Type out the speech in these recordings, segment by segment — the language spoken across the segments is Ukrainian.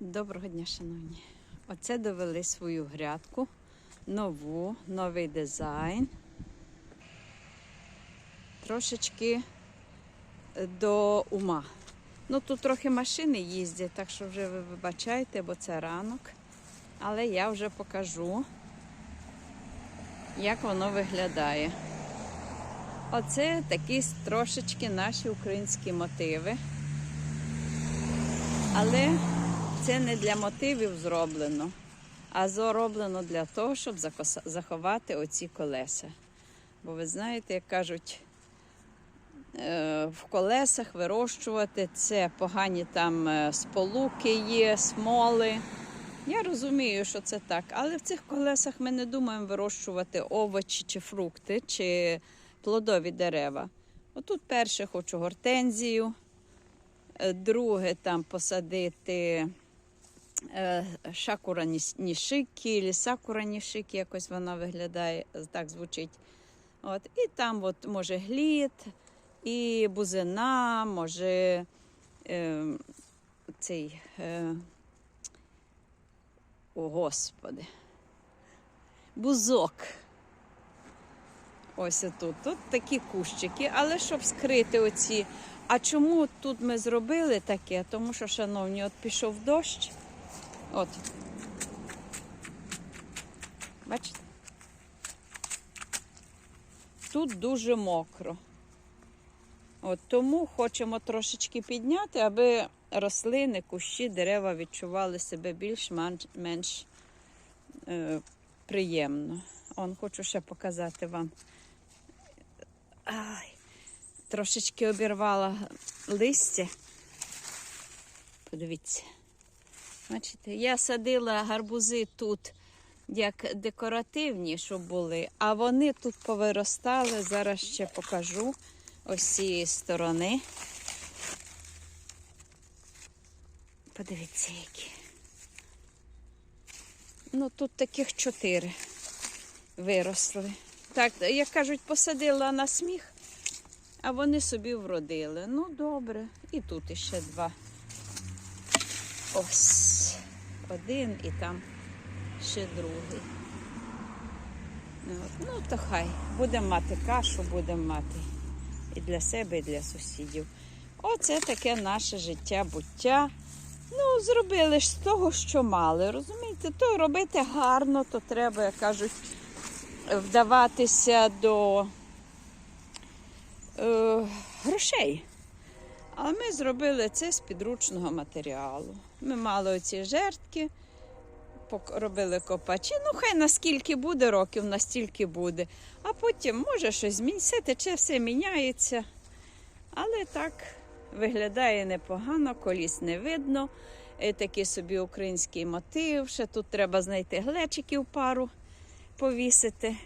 Доброго дня, шановні. Оце довели свою грядку. Нову, новий дизайн. Трошечки е, до ума. Ну, тут трохи машини їздять, так що вже ви вибачайте, бо це ранок. Але я вже покажу, як воно виглядає. Оце такі трошечки наші українські мотиви. Але це не для мотивів зроблено, а зроблено для того, щоб заховати оці колеса. Бо ви знаєте, як кажуть, е, в колесах вирощувати це погані там е, сполуки є, смоли. Я розумію, що це так, але в цих колесах ми не думаємо вирощувати овочі чи фрукти, чи плодові дерева. Отут перше хочу гортензію, е, друге там посадити шакура ніс- нішики, або сакура нішики, якось вона виглядає, так звучить. От, і там от, може глід, і бузина, може е, цей. Е, о, Господи. Бузок. Ось тут. Тут такі кущики, але щоб скрити оці. А чому тут ми зробили таке? Тому що, шановні, от пішов дощ. От. Бачите? Тут дуже мокро. От тому хочемо трошечки підняти, аби рослини, кущі, дерева відчували себе більш-менш е, приємно. Он хочу ще показати вам. Ай, трошечки обірвала листя. Подивіться. Бачите, я садила гарбузи тут як декоративні, щоб були, а вони тут повиростали. Зараз ще покажу ось цієї сторони. Подивіться, які. Ну, тут таких чотири виросли. Так, як кажуть, посадила на сміх, а вони собі вродили. Ну, добре. І тут іще два. Ось один і там ще другий. Ну, Ну, то хай. Будемо мати кашу, будемо мати і для себе, і для сусідів. Оце таке наше життя, буття. Ну, зробили ж з того, що мали. Розумієте, то робити гарно, то треба, як кажуть, вдаватися до е, грошей. Але ми зробили це з підручного матеріалу. Ми мали оці жертки, робили копачі. Ну, хай наскільки буде років, настільки буде. А потім може щось зміниться, тече все міняється. Але так виглядає непогано, коліс не видно. Е, Такий собі український мотив. Ще тут треба знайти глечиків пару, повісити.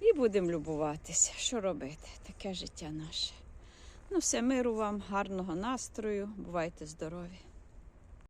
І будемо любуватися. Що робити? Таке життя наше. Ну, все, миру вам, гарного настрою. Бувайте здорові.